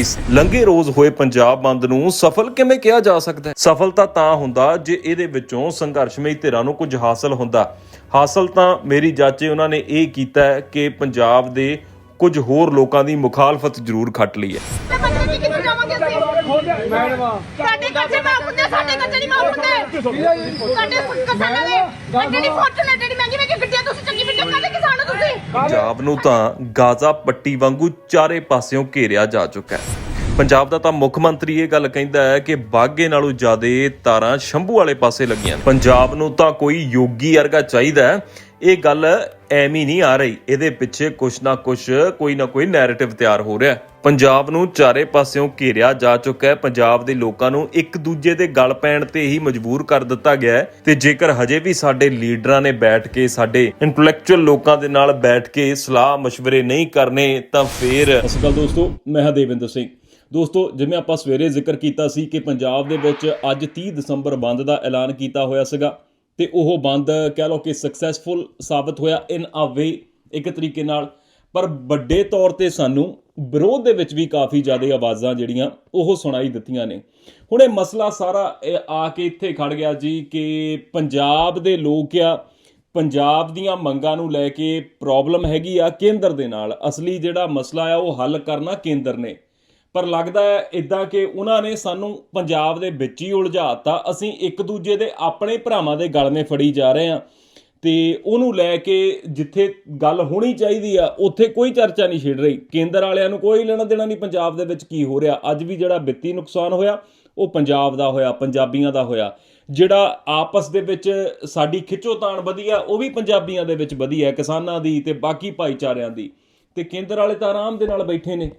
ਇਸ ਲੰਘੇ ਰੋਜ਼ ਹੋਏ ਪੰਜਾਬ ਬੰਦ ਨੂੰ ਸਫਲ ਕਿਵੇਂ ਕਿਹਾ ਜਾ ਸਕਦਾ ਹੈ? ਸਫਲਤਾ ਤਾਂ ਹੁੰਦਾ ਜੇ ਇਹਦੇ ਵਿੱਚੋਂ ਸੰਘਰਸ਼ਮਈ ਧਿਰਾਂ ਨੂੰ ਕੁਝ ਹਾਸਲ ਹੁੰਦਾ। ਹਾਸਲ ਤਾਂ ਮੇਰੀ ਜਾਚੇ ਉਹਨਾਂ ਨੇ ਇਹ ਕੀਤਾ ਹੈ ਕਿ ਪੰਜਾਬ ਦੇ ਕੁਝ ਹੋਰ ਲੋਕਾਂ ਦੀ ਮੁਖਾਲਫਤ ਜ਼ਰੂਰ ਖੱਟ ਲਈ ਹੈ। ਸਾਡੇ ਕੱਚੇ ਮਾਫ ਸਾਡੇ ਕੱਚੇ ਨਹੀਂ ਮਾਫ ਸਾਡੇ ਕਿਸਾਨਾਂ ਦੇ ਅੱਡੇ ਦੀ ਫੋਰਚੂਨਰ, ਜਿਹੜੀ ਮਹਿੰਗੀ ਮਹਿੰਗੀ ਗੱਡੀਆਂ ਕਿਸਾਨ ਹੋ ਤੁਸੀਂ? ਪੰਜਾਬ ਨੂੰ ਤਾਂ ਗਾਜ਼ਾ ਪੱਟੀ ਵਾਂਗੂ ਚਾਰੇ ਪਾਸਿਓਂ ਘੇਰਿਆ ਜਾ ਚੁੱਕਾ ਹੈ। ਪੰਜਾਬ ਦਾ ਤਾਂ ਮੁੱਖ ਮੰਤਰੀ ਇਹ ਗੱਲ ਕਹਿੰਦਾ ਹੈ ਕਿ ਬਾਗੇ ਨਾਲੋਂ ਜ਼ਿਆਦੇ ਤਾਰਾਂ ਸ਼ੰਭੂ ਵਾਲੇ ਪਾਸੇ ਲੱਗੀਆਂ ਨੇ। ਪੰਜਾਬ ਨੂੰ ਤਾਂ ਕੋਈ ਯੋਗੀ ਵਰਗਾ ਚਾਹੀਦਾ ਹੈ। ਇਹ ਗੱਲ ਐਵੇਂ ਹੀ ਨਹੀਂ ਆ ਰਹੀ। ਇਹਦੇ ਪਿੱਛੇ ਕੁਛ ਨਾ ਕੁਛ, ਕੋਈ ਨਾ ਕੋਈ ਨੈਰੇਟਿਵ ਤਿਆਰ ਹੋ ਰਿਹਾ ਹੈ। ਪੰਜਾਬ ਨੂੰ ਚਾਰੇ ਪਾਸਿਓਂ ਘੇਰਿਆ ਜਾ ਚੁੱਕਾ ਹੈ। ਪੰਜਾਬ ਦੇ ਲੋਕਾਂ ਨੂੰ ਇੱਕ ਦੂਜੇ ਦੇ ਗਲ ਪੈਣ ਤੇ ਹੀ ਮਜਬੂਰ ਕਰ ਦਿੱਤਾ ਗਿਆ ਹੈ ਤੇ ਜੇਕਰ ਹਜੇ ਵੀ ਸਾਡੇ ਲੀਡਰਾਂ ਨੇ ਬੈਠ ਕੇ, ਸਾਡੇ ਇੰਟੈਲੈਕਚੁਅਲ ਲੋਕਾਂ ਦੇ ਨਾਲ ਬੈਠ ਕੇ ਸਲਾਹ ਮਸ਼ਵਰੇ ਨਹੀਂ ਕਰਨੇ, ਤਾਂ ਫੇਰ ਸਤਿ ਸ਼੍ਰੀ ਅਕਾਲ ਦੋਸਤੋ, ਮੈਂ ਹਾਂ ਦੇਵਿੰਦਰ ਸਿੰਘ। ਦੋਸਤੋ, ਜਿਵੇਂ ਆਪਾਂ ਸਵੇਰੇ ਜ਼ਿਕਰ ਕੀਤਾ ਸੀ ਕਿ ਪੰਜਾਬ ਦੇ ਵਿੱਚ ਅੱਜ 30 ਦਸੰਬਰ ਬੰਦ ਦਾ ਐਲਾਨ ਕੀਤਾ ਹੋਇਆ ਸੀਗਾ ਤੇ ਉਹ ਬੰਦ ਕਹਿ ਲਓ ਕਿ ਸਕਸੈਸਫੁਲ ਸਾਬਤ ਹੋਇਆ ਇਨ ਅ ਵੇ ਇੱਕ ਤਰੀਕੇ ਨਾਲ। ਪਰ ਵੱਡੇ ਤੌਰ ਤੇ ਸਾਨੂੰ ਵਿਰੋਧ ਦੇ ਵਿੱਚ ਵੀ ਕਾਫੀ ਜ਼ਿਆਦਾ ਆਵਾਜ਼ਾਂ ਜਿਹੜੀਆਂ ਉਹ ਸੁਣਾਈ ਦਿੱਤੀਆਂ ਨੇ। ਹੁਣ ਇਹ ਮਸਲਾ ਸਾਰਾ ਆ ਕੇ ਇੱਥੇ ਖੜ ਗਿਆ ਜੀ ਕਿ ਪੰਜਾਬ ਦੇ ਲੋਕ ਆ, ਪੰਜਾਬ ਦੀਆਂ ਮੰਗਾਂ ਨੂੰ ਲੈ ਕੇ ਪ੍ਰੋਬਲਮ ਹੈਗੀ ਆ ਕੇਂਦਰ ਦੇ ਨਾਲ। ਅਸਲੀ ਜਿਹੜਾ ਮਸਲਾ ਆ ਉਹ ਹੱਲ ਕਰਨਾ ਕੇਂਦਰ ਨੇ। ਪਰ ਲੱਗਦਾ ਹੈ ਇਦਾਂ ਕਿ ਉਹਨਾਂ ਨੇ ਸਾਨੂੰ ਪੰਜਾਬ ਦੇ ਵਿੱਚ ਹੀ ਉਲਝਾਤਾ ਅਸੀਂ ਇੱਕ ਦੂਜੇ ਦੇ ਆਪਣੇ ਭਰਾਵਾਂ ਦੇ ਗਲ ਫੜੀ ਜਾ ਰਹੇ ਹਾਂ ਤੇ ਉਹਨੂੰ ਲੈ ਕੇ ਜਿੱਥੇ ਗੱਲ ਹੋਣੀ ਚਾਹੀਦੀ ਆ, ਉੱਥੇ ਕੋਈ ਚਰਚਾ ਨਹੀਂ ਛਿੜ ਰਹੀ। ਕੇਂਦਰ ਵਾਲਿਆਂ ਨੂੰ ਕੋਈ ਲੈਣਾ ਦੇਣਾ ਨਹੀਂ, ਪੰਜਾਬ ਦੇ ਵਿੱਚ ਕੀ ਹੋ ਰਿਹਾ? ਅੱਜ ਵੀ ਜਿਹੜਾ ਵਿੱਤੀ ਨੁਕਸਾਨ ਹੋਇਆ, ਉਹ ਪੰਜਾਬ ਦਾ ਹੋਇਆ, ਪੰਜਾਬੀਆਂ ਦਾ ਹੋਇਆ। ਜਿਹੜਾ ਆਪਸ ਦੇ ਵਿੱਚ ਸਾਡੀ ਖਿੱਚੋਤਾਣ ਵਧੀਆ ਉਹ ਵੀ ਪੰਜਾਬੀਆਂ ਦੇ ਵਿੱਚ ਵਧੀਆ ਕਿਸਾਨਾਂ ਦੀ ਤੇ ਬਾਕੀ ਭਾਈਚਾਰਿਆਂ ਦੀ। ਤੇ ਕੇਂਦਰ ਵਾਲੇ ਤਾਂ ਆਰਾਮ ਦੇ ਨਾਲ ਬੈਠੇ ਨੇ।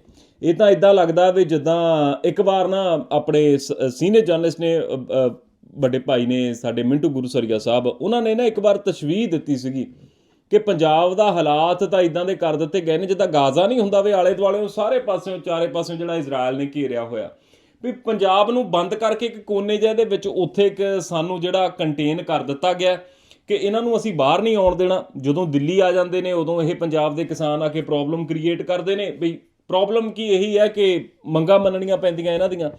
ਇਹ ਤਾਂ ਇਦਾਂ ਲੱਗਦਾ ਵੀ ਜਿੱਦਾਂ ਇੱਕ ਵਾਰ ਨਾ ਆਪਣੇ ਸੀਨੀਅਰ ਜਰਨਲਿਸਟ ਨੇ ਵੱਡੇ ਭਾਈ ਨੇ ਸਾਡੇ ਮਿੰਟੂ ਗੁਰਸਰੀਆ ਸਾਹਿਬ, ਉਹਨਾਂ ਨੇ ਨਾ ਇੱਕ ਵਾਰ ਤਸ਼ਵੀਹ ਦਿੱਤੀ ਸੀਗੀ ਕਿ ਪੰਜਾਬ ਦਾ ਹਾਲਾਤ ਤਾਂ ਇਦਾਂ ਦੇ ਕਰ ਦਿੱਤੇ ਗਏ ਨੇ, ਜਿੱਦਾਂ ਗਾਜ਼ਾ ਨਹੀਂ ਹੁੰਦਾ ਵੀ ਆਲੇ ਦੁਆਲੇ ਸਾਰੇ ਪਾਸਿਓਂ, ਚਾਰੇ ਪਾਸਿਓਂ ਜਿਹੜਾ ਇਜ਼ਰਾਈਲ ਨੇ ਘੇਰਿਆ ਹੋਇਆ। ਵੀ ਪੰਜਾਬ ਨੂੰ ਬੰਦ ਕਰਕੇ ਇੱਕ ਕੋਨੇ ਜਿਹੇ ਦੇ ਵਿੱਚ ਉੱਥੇ ਇੱਕ ਸਾਨੂੰ ਜਿਹੜਾ ਕੰਟੇਨ ਕਰ ਦਿੱਤਾ ਗਿਆ ਕਿ ਇਹਨਾਂ ਨੂੰ ਅਸੀਂ ਬਾਹਰ ਨਹੀਂ ਆਉਣ ਦੇਣਾ। ਜਦੋਂ ਦਿੱਲੀ ਆ ਜਾਂਦੇ ਨੇ, ਉਦੋਂ ਇਹ ਪੰਜਾਬ ਦੇ ਕਿਸਾਨ ਆ ਕੇ ਪ੍ਰੋਬਲਮ ਕ੍ਰੀਏਟ ਕਰਦੇ ਨੇ, ਵੀ ਪ੍ਰੋਬਲਮ ਕੀ ਇਹੀ ਹੈ ਕਿ ਮੰਗਾਂ ਮੰਨਣੀਆਂ ਪੈਂਦੀਆਂ ਇਹਨਾਂ ਦੀਆਂ।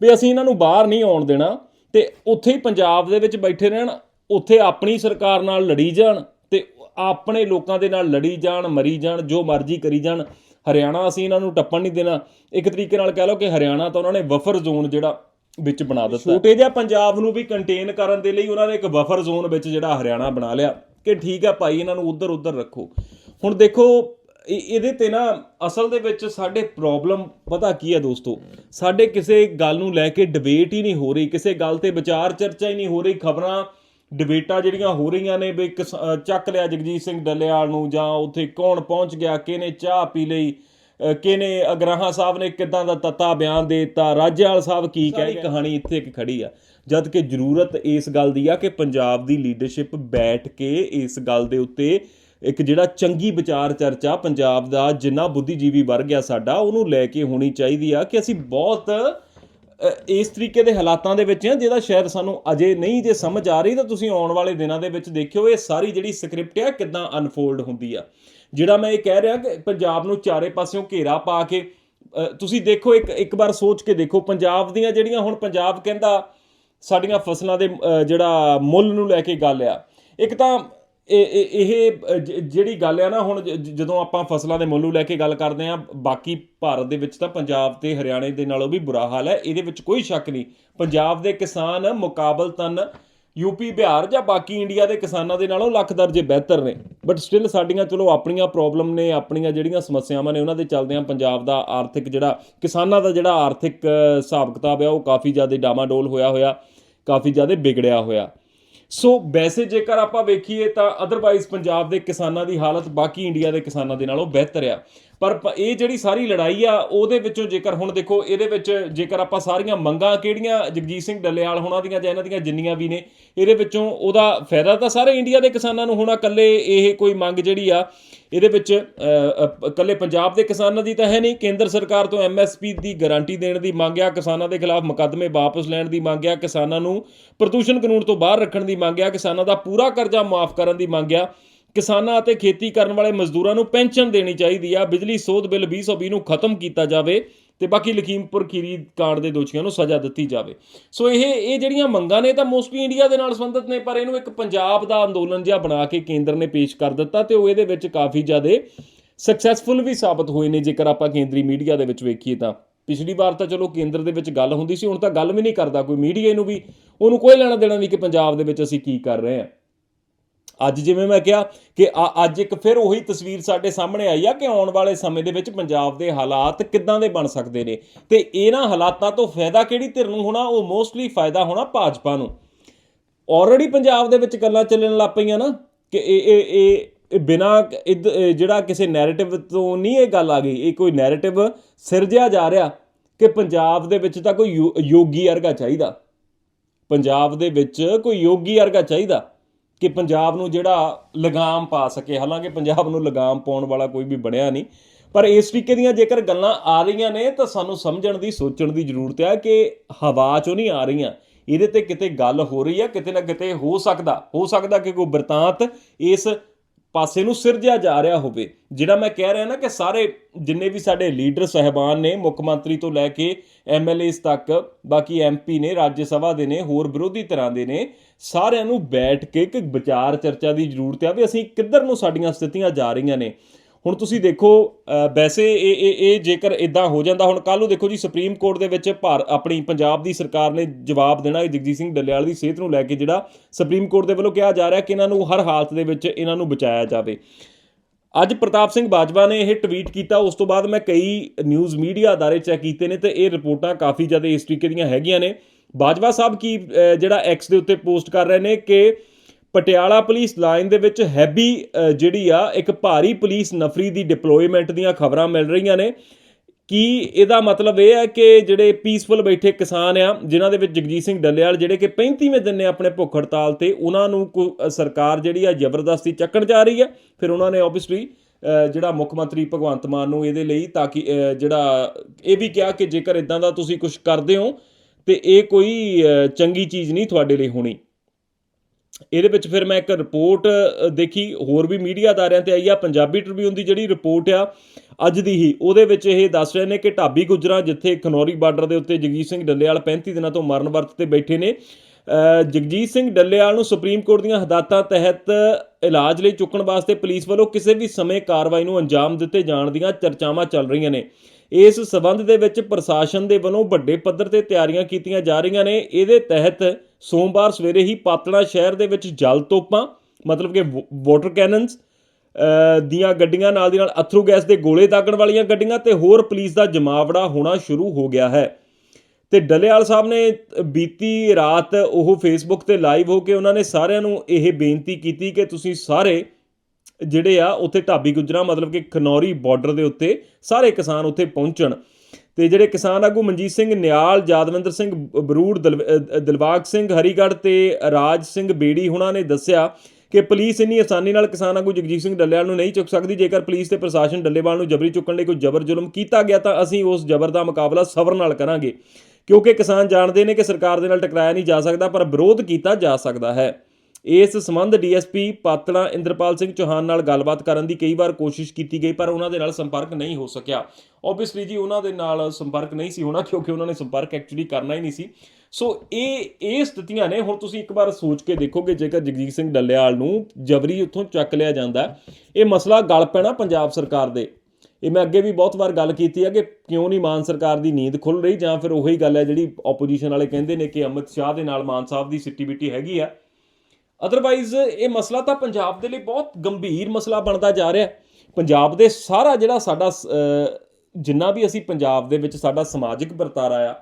ਵੀ ਅਸੀਂ ਇਹਨਾਂ ਨੂੰ ਬਾਹਰ ਨਹੀਂ ਆਉਣ ਦੇਣਾ ਤੇ ਉੱਥੇ ਹੀ ਪੰਜਾਬ ਦੇ ਵਿੱਚ ਬੈਠੇ ਰਹਿਣ ਉੱਥੇ ਆਪਣੀ ਸਰਕਾਰ ਨਾਲ ਲੜੀ ਜਾਣ ਤੇ ਆਪਣੇ ਲੋਕਾਂ ਦੇ ਨਾਲ ਲੜੀ ਜਾਣ ਮਰੀ ਜਾਣ ਜੋ ਮਰਜ਼ੀ ਕਰੀ ਜਾਣ। ਹਰਿਆਣਾ ਅਸੀਂ ਇਹਨਾਂ ਨੂੰ ਟੱਪਣ ਨਹੀਂ ਦੇਣਾ। ਇੱਕ ਤਰੀਕੇ ਨਾਲ ਕਹਿ ਲਓ ਕਿ ਹਰਿਆਣਾ ਤਾਂ ਉਹਨਾਂ ਨੇ ਬਫਰ ਜ਼ੋਨ ਜਿਹੜਾ ਵਿੱਚ ਬਣਾ ਦਿੱਤਾ। ਛੋਟੇ ਜਿਹਾ ਪੰਜਾਬ ਨੂੰ ਵੀ ਕੰਟੇਨ ਕਰਨ ਦੇ ਲਈ ਉਹਨਾਂ ਨੇ ਇੱਕ ਬਫਰ ਜ਼ੋਨ ਵਿੱਚ ਜਿਹੜਾ ਹਰਿਆਣਾ ਬਣਾ ਲਿਆ ਕਿ ਠੀਕ ਹੈ ਭਾਈ ਇਹਨਾਂ ਨੂੰ ਉੱਧਰ ਉੱਧਰ ਰੱਖੋ। ਹੁਣ ਦੇਖੋ ਇਹਦੇ ਤੇ ਨਾ ਅਸਲ ਦੇ ਵਿੱਚ ਸਾਡੇ ਪ੍ਰੋਬਲਮ ਪਤਾ ਕੀ ਹੈ ਦੋਸਤੋ? ਸਾਡੇ ਕਿਸੇ ਗੱਲ ਨੂੰ ਲੈ ਕੇ ਡਿਬੇਟ ਹੀ ਨਹੀਂ ਹੋ ਰਹੀ ਕਿਸੇ ਗੱਲ ਤੇ ਵਿਚਾਰ ਚਰਚਾ ਹੀ ਨਹੀਂ ਹੋ ਰਹੀ ਖਬਰਾਂ ਡਿਬੇਟਾਂ ਜਿਹੜੀਆਂ ਹੋ ਰਹੀਆਂ ਨੇ ਵੀ ਚੱਕ ਲਿਆ ਜਗਜੀਤ ਸਿੰਘ ਡੱਲੇਵਾਲ ਨੂੰ ਜਾਂ ਉੱਥੇ ਕੌਣ ਪਹੁੰਚ ਗਿਆ ਕਿਹਨੇ ਚਾਹ ਪੀ ਲਈ ਕਿਹਨੇ ਅਗਰਾਹਾਂ ਸਾਹਿਬ ਨੇ ਕਿਦਾਂ ਦਾ ਤੱਤਾ ਬਿਆਨ ਦੇ ਦਿੱਤਾ ਰਾਜੇਵਾਲ ਸਾਹਿਬ ਕੀ ਕਹਿ ਕਹਾਣੀ ਇੱਥੇ ਇੱਕ ਖੜੀ ਆ। ਜਦ ਕਿ ਜ਼ਰੂਰਤ ਇਸ ਗੱਲ ਦੀ ਆ ਕਿ ਪੰਜਾਬ ਦੀ ਲੀਡਰਸ਼ਿਪ ਬੈਠ ਕੇ ਇਸ ਗੱਲ ਦੇ ਉੱਤੇ ਇੱਕ ਜਿਹੜਾ ਚੰਗੀ ਵਿਚਾਰ ਚਰਚਾ ਪੰਜਾਬ ਦਾ ਜਿੰਨਾ ਬੁੱਧੀਜੀਵੀ ਵਰਗ ਆ ਸਾਡਾ, ਉਹਨੂੰ ਲੈ ਕੇ ਹੋਣੀ ਚਾਹੀਦੀ ਆ ਕਿ ਅਸੀਂ ਬਹੁਤ ਇਸ ਤਰੀਕੇ ਦੇ ਹਾਲਾਤਾਂ ਦੇ ਵਿੱਚ ਆ, ਜਿਹਦਾ ਸ਼ਾਇਦ ਸਾਨੂੰ ਅਜੇ ਨਹੀਂ ਜੇ ਸਮਝ ਆ ਰਹੀ, ਤਾਂ ਤੁਸੀਂ ਆਉਣ ਵਾਲੇ ਦਿਨਾਂ ਦੇ ਵਿੱਚ ਦੇਖਿਓ, ਇਹ ਸਾਰੀ ਜਿਹੜੀ ਸਕ੍ਰਿਪਟ ਆ, ਕਿਦਾਂ ਅਨਫੋਲਡ ਹੁੰਦੀ ਆ। ਜਿਹੜਾ ਮੈਂ ਇਹ ਕਹਿ ਰਿਹਾ ਕਿ ਪੰਜਾਬ ਨੂੰ ਚਾਰੇ ਪਾਸਿਓਂ ਘੇਰਾ ਪਾ ਕੇ ਤੁਸੀਂ ਦੇਖੋ ਇੱਕ ਇੱਕ ਵਾਰ ਸੋਚ ਕੇ ਦੇਖੋ, ਪੰਜਾਬ ਦੀਆਂ ਜਿਹੜੀਆਂ ਹੁਣ ਪੰਜਾਬ ਕਹਿੰਦਾ, ਸਾਡੀਆਂ ਫਸਲਾਂ ਦੇ ਜਿਹੜਾ ਮੁੱਲ ਨੂੰ ਲੈ ਕੇ ਗੱਲ ਆ, ਇੱਕ ਤਾਂ ਇਹ ਇਹ ਜਿਹੜੀ ਗੱਲ ਆ ਨਾ, ਹੁਣ ਜਦੋਂ ਆਪਾਂ ਫਸਲਾਂ ਦੇ ਮੁੱਲ ਨੂੰ ਲੈ ਕੇ ਗੱਲ ਕਰਦੇ ਆ, ਬਾਕੀ ਭਾਰਤ ਦੇ ਵਿੱਚ ਤਾਂ ਪੰਜਾਬ ਤੇ ਹਰਿਆਣੇ ਦੇ ਨਾਲੋਂ ਵੀ ਬੁਰਾ ਹਾਲ ਹੈ, ਇਹਦੇ ਵਿੱਚ ਕੋਈ ਸ਼ੱਕ ਨਹੀਂ। ਪੰਜਾਬ ਦੇ ਕਿਸਾਨ ਮੁਕਾਬਲਤਨ ਯੂਪੀ ਬਿਹਾਰ ਜਾਂ ਬਾਕੀ ਇੰਡੀਆ ਦੇ ਕਿਸਾਨਾਂ ਦੇ ਨਾਲੋਂ ਲੱਖ ਦਰਜੇ ਬਿਹਤਰ ਨੇ। ਬਟ ਸਟਿਲ ਸਾਡੀਆਂ, ਚਲੋ, ਆਪਣੀਆਂ ਪ੍ਰੋਬਲਮ ਨੇ, ਆਪਣੀਆਂ ਜਿਹੜੀਆਂ ਸਮੱਸਿਆਵਾਂ ਨੇ, ਉਹਨਾਂ ਦੇ ਚੱਲਦਿਆਂ ਪੰਜਾਬ ਦਾ ਆਰਥਿਕ ਜਿਹੜਾ, ਕਿਸਾਨਾਂ ਦਾ ਜਿਹੜਾ ਆਰਥਿਕ ਹਿਸਾਬ ਕਿਤਾਬ ਆ, ਉਹ ਕਾਫੀ ਜ਼ਿਆਦਾ ਡਾਮਾਡੋਲ ਹੋਇਆ ਹੋਇਆ, ਕਾਫੀ ਜ਼ਿਆਦਾ ਵਿਗੜਿਆ ਹੋਇਆ। ਸੋ ਵੈਸੇ ਜੇਕਰ ਆਪਾਂ ਵੇਖੀਏ ਤਾਂ ਅਦਰਵਾਈਜ਼ ਪੰਜਾਬ ਦੇ ਕਿਸਾਨਾਂ ਦੀ ਹਾਲਤ ਬਾਕੀ ਇੰਡੀਆ ਦੇ ਕਿਸਾਨਾਂ ਦੇ ਨਾਲੋਂ ਬਿਹਤਰ ਆ। ਪਰ ਪ- ਇਹ ਜਿਹੜੀ ਸਾਰੀ ਲੜਾਈ ਆ ਉਹਦੇ ਵਿੱਚੋਂ ਜੇਕਰ ਹੁਣ ਦੇਖੋ ਇਹਦੇ ਵਿੱਚ ਜੇਕਰ ਆਪਾਂ ਸਾਰੀਆਂ ਮੰਗਾਂ ਕਿਹੜੀਆਂ ਜਗਜੀਤ ਸਿੰਘ ਡੱਲੇਵਾਲ ਹੋਣਾ ਦੀਆਂ ਜਾਂ ਇਹਨਾਂ ਦੀਆਂ ਜਿੰਨੀਆਂ ਵੀ ਨੇ ਇਹਦੇ ਵਿੱਚੋਂ ਉਹਦਾ ਫਾਇਦਾ ਤਾਂ ਸਾਰੇ ਇੰਡੀਆ ਦੇ ਕਿਸਾਨਾਂ ਨੂੰ ਹੋਣਾ ਇਕੱਲੇ ਇਹ ਕੋਈ ਮੰਗ ਜਿਹੜੀ ਆ ਇਹਦੇ ਵਿੱਚ ਅ, ਇਕੱਲੇ ਪੰਜਾਬ ਦੇ ਕਿਸਾਨਾਂ ਦੀ ਤਾਂ ਹੈ ਨਹੀਂ ਕੇਂਦਰ ਸਰਕਾਰ ਤੋਂ ਐਮਐਸਪੀ ਦੀ ਗਾਰੰਟੀ ਦੇਣ ਦੀ ਮੰਗ ਆ ਕਿਸਾਨਾਂ ਦੇ ਖਿਲਾਫ ਮੁਕੱਦਮੇ ਵਾਪਸ ਲੈਣ ਦੀ ਮੰਗ ਆ ਕਿਸਾਨਾਂ ਨੂੰ ਪ੍ਰਦੂਸ਼ਣ ਕਾਨੂੰਨ ਤੋਂ ਬਾਹਰ ਰੱਖਣ ਦੀ ਮੰਗ ਆ ਕਿਸਾਨਾਂ ਦਾ ਪੂਰਾ ਕਰਜ਼ਾ ਮਾਫ ਕਰਨ ਦੀ ਮੰਗ ਆ। ਕਿਸਾਨਾਂ ਅਤੇ ਖੇਤੀ ਕਰਨ ਵਾਲੇ ਮਜ਼ਦੂਰਾਂ ਨੂੰ ਪੈਨਸ਼ਨ ਦੇਣੀ ਚਾਹੀਦੀ ਆ। ਬਿਜਲੀ ਸੋਧ ਬਿੱਲ 2020 ਨੂੰ ਖਤਮ ਕੀਤਾ ਜਾਵੇ ਤੇ ਬਾਕੀ ਲਖੀਮਪੁਰ ਖੀਰੀ ਕਾਂਡ ਦੇ ਦੋਸ਼ੀਆਂ ਨੂੰ ਸਜ਼ਾ ਦਿੱਤੀ ਜਾਵੇ। ਸੋ ਇਹ ਇਹ ਜਿਹੜੀਆਂ ਮੰਗਾਂ ਨੇ ਤਾਂ ਮੋਸਟਲੀ ਇੰਡੀਆ ਦੇ ਨਾਲ ਸੰਬੰਧਿਤ ਨੇ, ਪਰ ਇਹਨੂੰ ਇੱਕ ਪੰਜਾਬ ਦਾ ਅੰਦੋਲਨ ਜਿਹਾ ਬਣਾ ਕੇ ਕੇਂਦਰ ਨੇ ਪੇਸ਼ ਕਰ ਦਿੱਤਾ ਤੇ ਉਹ ਇਹਦੇ ਵਿੱਚ ਕਾਫੀ ਜ਼ਿਆਦਾ ਸਕਸੈਸਫੁਲ ਵੀ ਸਾਬਤ ਹੋਏ ਨੇ। ਜੇਕਰ ਆਪਾਂ ਕੇਂਦਰੀ ਮੀਡੀਆ ਦੇ ਵਿੱਚ ਵੇਖੀਏ ਤਾਂ ਪਿਛਲੀ ਵਾਰ ਤਾਂ ਚਲੋ ਕੇਂਦਰ ਦੇ ਵਿੱਚ ਗੱਲ ਹੁੰਦੀ ਸੀ, ਹੁਣ ਤਾਂ ਗੱਲ ਵੀ ਨਹੀਂ ਕਰਦਾ ਕੋਈ ਮੀਡੀਆ ਨੂੰ ਵੀ। ਉਹਨੂੰ ਕੋਈ ਲੈਣਾ ਦੇਣਾ ਨਹੀਂ ਕਿ ਪੰਜਾਬ ਦੇ ਵਿੱਚ ਅਸੀਂ ਕੀ ਕਰ ਰਹੇ ਹਾਂ। ਅੱਜ ਜਿਵੇਂ ਮੈਂ ਕਿਹਾ ਕਿ ਅ- ਅੱਜ ਇੱਕ ਫਿਰ ਉਹੀ ਤਸਵੀਰ ਸਾਡੇ ਸਾਹਮਣੇ ਆਈ ਆ ਕਿ ਆਉਣ ਵਾਲੇ ਸਮੇਂ ਦੇ ਵਿੱਚ ਪੰਜਾਬ ਦੇ ਹਾਲਾਤ ਕਿੱਦਾਂ ਦੇ ਬਣ ਸਕਦੇ ਨੇ। ਤੇ ਇਹਨਾਂ ਹਾਲਾਤਾਂ ਤੋਂ ਫਾਇਦਾ ਕਿਹੜੀ ਧਿਰ ਨੂੰ ਹੋਣਾ, ਉਹ ਮੋਸਟਲੀ ਫਾਇਦਾ ਹੋਣਾ ਭਾਜਪਾ ਨੂੰ। ਆਲਰੇਡੀ ਪੰਜਾਬ ਦੇ ਵਿੱਚ ਗੱਲਾਂ ਚੱਲਣ ਲੱਗ ਪਈਆਂ ਨਾ ਕਿ ਇਹ ਇਹ ਇਹ ਇਹ ਬਿਨਾਂ ਇਦ- ਜਿਹੜਾ ਕਿਸੇ ਨੈਰੇਟਿਵ ਤੋਂ ਨਹੀਂ ਇਹ ਗੱਲ ਆ ਗਈ। ਇਹ ਕੋਈ ਨੈਰੇਟਿਵ ਸਿਰਜਿਆ ਜਾ ਰਿਹਾ ਕਿ ਪੰਜਾਬ ਦੇ ਵਿੱਚ ਤਾਂ ਕੋਈ ਯੋ- ਯੋਗੀ ਵਰਗਾ ਚਾਹੀਦਾ। ਪੰਜਾਬ ਦੇ ਵਿੱਚ ਕੋਈ ਯੋਗੀ ਵਰਗਾ ਚਾਹੀਦਾ। ਕਿ ਪੰਜਾਬ ਨੂੰ ਜਿਹੜਾ ਲਗਾਮ ਪਾ ਸਕੇ। ਹਾਲਾਂਕਿ ਪੰਜਾਬ ਨੂੰ ਲਗਾਮ ਪਾਉਣ ਵਾਲਾ ਕੋਈ ਵੀ ਬਣਿਆ ਨਹੀਂ, ਪਰ ਇਸ ਤਰੀਕੇ ਦੀਆਂ ਜੇਕਰ ਗੱਲਾਂ ਆ ਰਹੀਆਂ ਨੇ, ਤਾਂ ਸਾਨੂੰ ਸਮਝਣ ਦੀ, ਸੋਚਣ ਦੀ ਜ਼ਰੂਰਤ ਹੈ ਕਿ ਹਵਾ ਚੋਂ ਨਹੀਂ ਆ ਰਹੀਆਂ। ਇਹਦੇ ਤੇ ਕਿਤੇ ਗੱਲ ਹੋ ਰਹੀ ਹੈ, ਕਿਤੇ ਨਾ ਕਿਤੇ ਹੋ ਸਕਦਾ ਹੋ ਸਕਦਾ ਕਿ ਕੋਈ ਬਰਤਾਂਤ ਇਸ ਪਾਸੇ ਨੂੰ ਸਿਰਜਿਆ ਜਾ ਰਿਹਾ ਹੋਵੇ, ਜਿਹੜਾ ਮੈਂ ਕਹਿ ਰਿਹਾ ਨਾ ਕਿ ਸਾਰੇ ਜਿੰਨੇ ਵੀ ਸਾਡੇ ਲੀਡਰ ਸਹਿਬਾਨ ਨੇ, ਮੁੱਖ ਮੰਤਰੀ ਤੋਂ ਲੈ ਕੇ ਐਮਐਲਏਸ ਤੱਕ, ਬਾਕੀ ਐਮਪੀ ਨੇ, ਰਾਜ ਸਭਾ ਦੇ ਨੇ, ਹੋਰ ਵਿਰੋਧੀ ਤਰ੍ਹਾਂ ਦੇ ਨੇ, ਸਾਰਿਆਂ ਨੂੰ ਬੈਠ ਕੇ ਇੱਕ ਵਿਚਾਰ ਚਰਚਾ ਦੀ ਜ਼ਰੂਰਤ ਆ ਵੀ ਅਸੀਂ ਕਿੱਧਰ ਨੂੰ ਸਾਡੀਆਂ ਸਥਿਤੀਆਂ ਜਾ ਰਹੀਆਂ ਨੇ। ਹੁਣ ਤੁਸੀਂ ਦੇਖੋ ਵੈਸੇ ਇਹ ਇਹ ਇਹ ਜੇਕਰ ਇਦਾਂ ਹੋ ਜਾਂਦਾ, ਹੁਣ ਕੱਲ ਨੂੰ ਦੇਖੋ ਜੀ ਸੁਪਰੀਮ ਕੋਰਟ ਦੇ ਵਿੱਚ ਭਾਰ, ਆਪਣੀ ਪੰਜਾਬ ਦੀ ਸਰਕਾਰ ਨੇ ਜਵਾਬ ਦੇਣਾ ਹੈ ਜਗਜੀਤ ਸਿੰਘ ਡੱਲੇਵਾਲ ਦੀ ਸਿਹਤ ਨੂੰ ਲੈ ਕੇ, ਜਿਹੜਾ ਸੁਪਰੀਮ ਕੋਰਟ ਦੇ ਵੱਲੋਂ ਕਿਹਾ ਜਾ ਰਿਹਾ ਕਿ ਇਹਨਾਂ ਨੂੰ ਹਰ ਹਾਲਤ ਦੇ ਵਿੱਚ ਇਹਨਾਂ ਨੂੰ ਬਚਾਇਆ ਜਾਵੇ। ਅੱਜ ਪ੍ਰਤਾਪ ਸਿੰਘ ਬਾਜਵਾ ਨੇ ਇਹ ਟਵੀਟ ਕੀਤਾ, ਉਸ ਤੋਂ ਬਾਅਦ ਮੈਂ ਕਈ ਨਿਊਜ਼ ਮੀਡੀਆ ਅਦਾਰੇ ਚੈੱਕ ਕੀਤੇ ਨੇ ਤੇ ਇਹ ਰਿਪੋਰਟਾਂ ਕਾਫੀ ਜ਼ਿਆਦਾ ਇਸ ਤਰੀਕੇ ਦੀਆਂ ਹੈਗੀਆਂ ਨੇ। ਬਾਜਵਾ ਸਾਹਿਬ ਕੀ ਜਿਹੜਾ ਐਕਸ ਦੇ ਉੱਤੇ ਪੋਸਟ ਕਰ ਰਹੇ ਨੇ ਕਿ ਪਟਿਆਲਾ ਪੁਲਿਸ ਲਾਈਨ ਦੇ ਵਿੱਚ ਹੈਵੀ ਜਿਹੜੀ ਆ, ਇੱਕ ਭਾਰੀ ਪੁਲਿਸ ਨਫਰੀ ਦੀ ਡਿਪਲੋਇਮੈਂਟ ਦੀਆਂ ਖਬਰਾਂ ਮਿਲ ਰਹੀਆਂ ਨੇ। ਕਿ ਇਹਦਾ ਮਤਲਬ ਇਹ ਹੈ ਕਿ ਜਿਹੜੇ ਪੀਸਫੁਲ ਬੈਠੇ ਕਿਸਾਨ ਆ, ਜਿਨ੍ਹਾਂ ਦੇ ਵਿੱਚ ਜਗਜੀਤ ਸਿੰਘ ਡੱਲੇਵਾਲ ਜਿਹੜੇ ਕਿ 35ਵੇਂ ਦਿਨ ਨੇ ਆਪਣੇ ਭੁੱਖ ਹੜਤਾਲ ਤੇ, ਉਹਨਾਂ ਨੂੰ ਕੋ- ਸਰਕਾਰ ਜਿਹੜੀ ਆ ਜ਼ਬਰਦਸਤੀ ਚੱਕਣ ਜਾ ਰਹੀ ਹੈ ਫਿਰ ਉਹਨਾਂ ਨੇ ਆਬਵੀਅਸਲੀ ਜਿਹੜਾ ਮੁੱਖ ਮੰਤਰੀ ਭਗਵੰਤ ਮਾਨ ਨੂੰ ਇਹਦੇ ਲਈ ਤਾਂ ਕਿ ਜਿਹੜਾ, ਇਹ ਵੀ ਕਿਹਾ ਕਿ ਜੇਕਰ ਇਦਾਂ ਦਾ ਤੁਸੀਂ ਕੁਝ ਕਰਦੇ ਹੋ, ਤੇ ਇਹ ਕੋਈ ਚੰਗੀ ਚੀਜ਼ ਨਹੀਂ ਤੁਹਾਡੇ ਲਈ ਹੋਣੀ। ਇਹਦੇ ਵਿੱਚ ਫਿਰ ਮੈਂ ਇੱਕ ਰਿਪੋਰਟ ਦੇਖੀ, ਹੋਰ ਵੀ ਮੀਡੀਆ ਅਦਾਰਿਆਂ ਤੇ ਆਈ ਆ, ਪੰਜਾਬੀ ਟ੍ਰਿਬਿਊਨ ਦੀ ਜਿਹੜੀ ਰਿਪੋਰਟ ਆ, ਅੱਜ ਦੀ ਹੀ, ਉਹਦੇ ਵਿੱਚ ਇਹ ਦੱਸ ਰਹੇ ਨੇ ਕਿ ਢਾਬੀ ਗੁਜਰਾ ਜਿੱਥੇ ਖਨੌਰੀ ਬਾਰਡਰ ਦੇ ਉੱਤੇ ਜਗਜੀਤ ਸਿੰਘ ਡੱਲੇਵਾਲ 35 ਦਿਨਾਂ ਤੋਂ ਮਰਨ ਵਰਤ ਤੇ ਬੈਠੇ ਨੇ ਜਗਜੀਤ ਸਿੰਘ ਡੱਲੇਵਾਲ ਨੂੰ ਸੁਪਰੀਮ ਕੋਰਟ ਦੀਆਂ ਹਦਾਇਤਾਂ ਤਹਿਤ ਇਲਾਜ ਲਈ ਚੁੱਕਣ ਵਾਸਤੇ ਪੁਲਿਸ ਵੱਲੋਂ ਕਿਸੇ ਵੀ ਸਮੇਂ ਕਾਰਵਾਈ ਨੂੰ ਅੰਜਾਮ ਦਿੱਤੇ ਜਾਣ ਦੀਆਂ ਚਰਚਾਵਾਂ ਚੱਲ ਰਹੀਆਂ ਨੇ। ਇਸ ਸਬੰਧ ਦੇ ਵਿੱਚ ਪ੍ਰਸ਼ਾਸਨ ਦੇ ਵੱਲੋਂ ਵੱਡੇ ਪੱਧਰ ਤੇ ਤਿਆਰੀਆਂ ਕੀਤੀਆਂ ਜਾ ਰਹੀਆਂ ਨੇ, ਇਹਦੇ ਤਹਿਤ ਸੋਮਵਾਰ ਸਵੇਰੇ ਹੀ ਪਾਤੜਾ ਸ਼ਹਿਰ ਦੇ ਵਿੱਚ ਜਲ ਤੋਪਾਂ, ਮਤਲਬ ਕਿ ਵਾਟਰ ਕੈਨਨਸ ਦੀਆਂ ਗੱਡੀਆਂ ਨਾਲ ਦੀ ਨਾਲ ਅਥਰੂ ਗੈਸ ਦੇ ਗੋਲੇ ਦਾਗਣ ਵਾਲੀਆਂ ਗੱਡੀਆਂ ਤੇ ਹੋਰ ਪੁਲਿਸ ਦਾ ਜਮਾਵੜਾ ਹੋਣਾ ਸ਼ੁਰੂ ਹੋ ਗਿਆ ਹੈ। ਤੇ ਡੱਲੇਵਾਲ ਸਾਹਿਬ ਨੇ ਬੀਤੀ ਰਾਤ ਉਹ ਫੇਸਬੁੱਕ ਤੇ ਲਾਈਵ ਹੋ ਕੇ ਉਹਨਾਂ ਨੇ ਸਾਰਿਆਂ ਨੂੰ ਇਹ ਬੇਨਤੀ ਕੀਤੀ ਕਿ ਤੁਸੀਂ ਸਾਰੇ ਜਿਹੜੇ ਆ, ਉੱਥੇ ਢਾਬੀ ਗੁਜਰਾ ਮਤਲਬ ਕਿ ਖਨੌਰੀ ਬਾਰਡਰ ਦੇ ਉੱਤੇ ਸਾਰੇ ਕਿਸਾਨ ਉੱਥੇ ਪਹੁੰਚਣ। ਤੇ ਜਿਹੜੇ ਕਿਸਾਨ ਆਗੂ ਮਨਜੀਤ ਸਿੰਘ ਨਿਆਲ ਜਾਦਵਿੰਦਰ ਸਿੰਘ ਬਰੂੜ ਦਿਲ- ਅ, ਦਿਲਬਾਗ ਸਿੰਘ ਹਰੀਗੜ੍ਹ ਤੇ ਰਾਜ ਸਿੰਘ ਬੇੜੀ ਹੁਣਾਂ ਨੇ ਦੱਸਿਆ ਕਿ ਪੁਲਿਸ ਇੰਨੀ ਆਸਾਨੀ ਨਾਲ ਕਿਸਾਨ ਆਗੂ ਜਗਜੀਤ ਸਿੰਘ ਡੱਲੇਵਾਲ ਨੂੰ ਨਹੀਂ ਚੁੱਕ ਸਕਦੀ। ਜੇਕਰ ਪੁਲਿਸ ਤੇ ਪ੍ਰਸ਼ਾਸਨ ਡੱਲੇਵਾਲ ਨੂੰ ਜਬਰੀ ਚੁੱਕਣ ਲਈ ਕੋਈ ਜ਼ਬਰ ਜ਼ੁਲਮ ਕੀਤਾ ਗਿਆ ਤਾਂ ਅਸੀਂ ਉਸ ਜ਼ਬਰ ਦਾ ਮੁਕਾਬਲਾ ਸਬਰ ਨਾਲ ਕਰਾਂਗੇ। ਕਿਉਂਕਿ ਕਿਸਾਨ ਜਾਣਦੇ ਨੇ ਕਿ ਸਰਕਾਰ ਦੇ ਨਾਲ ਟਕਰਾਇਆ ਨਹੀਂ ਜਾ ਸਕਦਾ ਪਰ ਵਿਰੋਧ ਕੀਤਾ ਜਾ ਸਕਦਾ ਹੈ। ਇਸ ਸੰਬੰਧ ਡੀਐਸਪੀ ਪਾਤੜਾ ਇੰਦਰਪਾਲ ਸਿੰਘ ਚੌਹਾਨ ਨਾਲ ਗੱਲਬਾਤ ਕਰਨ ਦੀ ਕਈ ਵਾਰ ਕੋਸ਼ਿਸ਼ ਕੀਤੀ ਗਈ, ਪਰ ਉਹਨਾਂ ਦੇ ਨਾਲ ਸੰਪਰਕ ਨਹੀਂ ਹੋ ਸਕਿਆ। ਆਬਵੀਅਸਲੀ ਜੀ, ਉਹਨਾਂ ਦੇ ਨਾਲ ਸੰਪਰਕ ਨਹੀਂ ਸੀ ਹੋਣਾ, ਕਿਉਂਕਿ ਉਹਨਾਂ ਨੇ ਸੰਪਰਕ ਐਕਚੁਅਲੀ ਕਰਨਾ ਹੀ ਨਹੀਂ ਸੀ। ਸੋ ਇਹ ਇਹ ਸਥਿਤੀਆਂ ਨੇ, ਹੁਣ ਤੁਸੀਂ ਇੱਕ ਵਾਰ ਸੋਚ ਕੇ ਦੇਖੋਗੇ, ਜੇਕਰ ਜਗਜੀਤ ਸਿੰਘ ਡੱਲੇਵਾਲ ਨੂੰ ਜਬਰੀ ਉੱਥੋਂ ਚੱਕ ਲਿਆ ਜਾਂਦਾ ਇਹ ਮਸਲਾ ਗਲ ਪੈਣਾ ਪੰਜਾਬ ਸਰਕਾਰ ਦੇ। ਇਹ ਮੈਂ ਅੱਗੇ ਵੀ ਬਹੁਤ ਵਾਰ ਗੱਲ ਕੀਤੀ ਹੈ ਕਿ ਕਿਉਂ ਨਹੀਂ ਮਾਨ ਸਰਕਾਰ ਦੀ ਨੀਂਦ ਖੁੱਲ ਰਹੀ, ਜਾਂ ਫਿਰ ਉਹੀ ਗੱਲ ਹੈ ਜਿਹੜੀ ਆਪੋਜੀਸ਼ਨ ਵਾਲੇ ਕਹਿੰਦੇ ਨੇ ਕਿ ਅਮਿਤ ਸ਼ਾਹ ਦੇ ਨਾਲ ਮਾਨ ਸਾਹਿਬ ਦੀ ਸਿੱਟੀ ਬਿੱਟੀ ਹੈਗੀ ਆ। ਅਦਰਵਾਈਜ਼ ਇਹ ਮਸਲਾ ਤਾਂ ਪੰਜਾਬ ਦੇ ਲਈ ਬਹੁਤ ਗੰਭੀਰ ਮਸਲਾ ਬਣਦਾ ਜਾ ਰਿਹਾ ਪੰਜਾਬ ਦੇ ਸਾਰਾ ਜਿਹੜਾ ਸਾਡਾ ਸ- ਜਿੰਨਾ ਵੀ ਅਸੀਂ ਪੰਜਾਬ ਦੇ ਵਿੱਚ ਸਾਡਾ ਸਮਾਜਿਕ ਵਰਤਾਰਾ ਆ,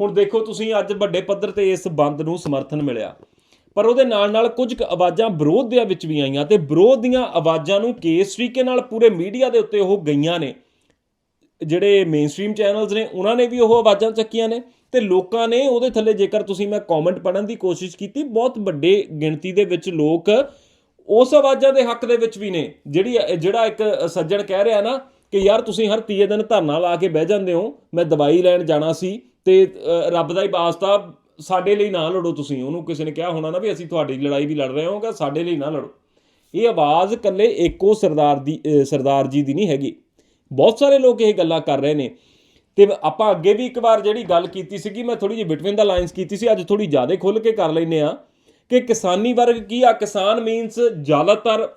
ਹੁਣ ਦੇਖੋ ਤੁਸੀਂ ਅੱਜ ਵੱਡੇ ਪੱਧਰ ਤੇ ਇਸ ਬੰਦ ਨੂੰ ਸਮਰਥਨ ਮਿਲਿਆ। ਪਰ ਉਹਦੇ ਨਾਲ ਨਾਲ ਕੁਝ ਕੁ ਆਵਾਜ਼ਾਂ ਵਿਰੋਧ ਦੇ ਵਿੱਚ ਵੀ ਆਈਆਂ ਤੇ ਵਿਰੋਧ ਦੀਆਂ ਆਵਾਜ਼ਾਂ ਨੂੰ ਕਿਸ ਤਰੀਕੇ ਨਾਲ ਪੂਰੇ ਮੀਡੀਆ ਦੇ ਉੱਤੇ ਉਹ ਗਈਆਂ ਨੇ। ਜਿਹੜੇ ਮੇਨਸਟ੍ਰੀਮ ਚੈਨਲਸ ਨੇ, ਉਹਨਾਂ ਨੇ ਵੀ ਉਹ ਆਵਾਜ਼ਾਂ ਚੱਕੀਆਂ ਨੇ। ਤੇ ਲੋਕਾਂ ਨੇ ਉਹਦੇ ਥੱਲੇ ਜੇਕਰ ਤੁਸੀਂ ਮੈਂ ਕਮੈਂਟ ਪੜਨ ਦੀ ਕੋਸ਼ਿਸ਼ ਕੀਤੀ, ਬਹੁਤ ਵੱਡੇ ਗਿਣਤੀ ਦੇ ਵਿੱਚ ਲੋਕ ਉਸ ਆਵਾਜ਼ਾਂ ਦੇ ਹੱਕ ਦੇ ਵਿੱਚ ਵੀ ਨੇ। ਜਿਹੜੀ ਜਿਹੜਾ ਇੱਕ ਸੱਜਣ ਕਹਿ ਰਿਹਾ ਨਾ ਕਿ ਯਾਰ ਤੁਸੀਂ ਹਰ ਤੀਏ ਦਿਨ ਧਰਨਾ ਲਾ ਕੇ ਬਹਿ ਜਾਂਦੇ ਹੋ, ਮੈਂ ਦਵਾਈ ਲੈਣ ਜਾਣਾ ਸੀ ਤੇ ਰੱਬ ਦਾ ਹੀ ਵਾਸਤਾ ਸਾਡੇ ਲਈ ਨਾ ਲੜੋ ਤੁਸੀਂ। ਉਹਨੂੰ ਕਿਸੇ ਨੇ ਕਿਹਾ ਹੋਣਾ ਨਾ ਵੀ ਅਸੀਂ ਤੁਹਾਡੀ ਲੜਾਈ ਵੀ ਲੜ ਰਹੇ ਹੋਗਾ ਸਾਡੇ ਲਈ ਨਾ ਲੜੋ। ਇਹ ਆਵਾਜ਼ ਇਕੱਲੇ ਇੱਕੋ ਸਰਦਾਰ ਦੀ ਸਰਦਾਰ ਜੀ ਦੀ ਨਹੀਂ ਹੈਗੀ। ਬਹੁਤ ਸਾਰੇ ਲੋਕ ਇਹ ਗੱਲਾਂ ਕਰ ਰਹੇ ਨੇ। ਤੇ ਆਪਾਂ ਅੱਗੇ ਵੀ ਇੱਕ ਵਾਰ ਜਿਹੜੀ ਗੱਲ ਕੀਤੀ ਸੀਗੀ, ਮੈਂ ਥੋੜੀ ਜਿਹੀ ਬਿਟਵੀਨ ਦਾ ਲਾਈਨਸ ਕੀਤੀ ਸੀ, ਅੱਜ ਥੋੜੀ ਜ਼ਿਆਦਾ ਖੁੱਲ ਕੇ ਕਰ ਲੈਨੇ ਆ ਕਿ ਕਿਸਾਨੀ ਵਰਗ ਕੀ ਆ? ਕਿਸਾਨ ਮੀਨਸ ਜ਼ਿਆਦਾਤਰ,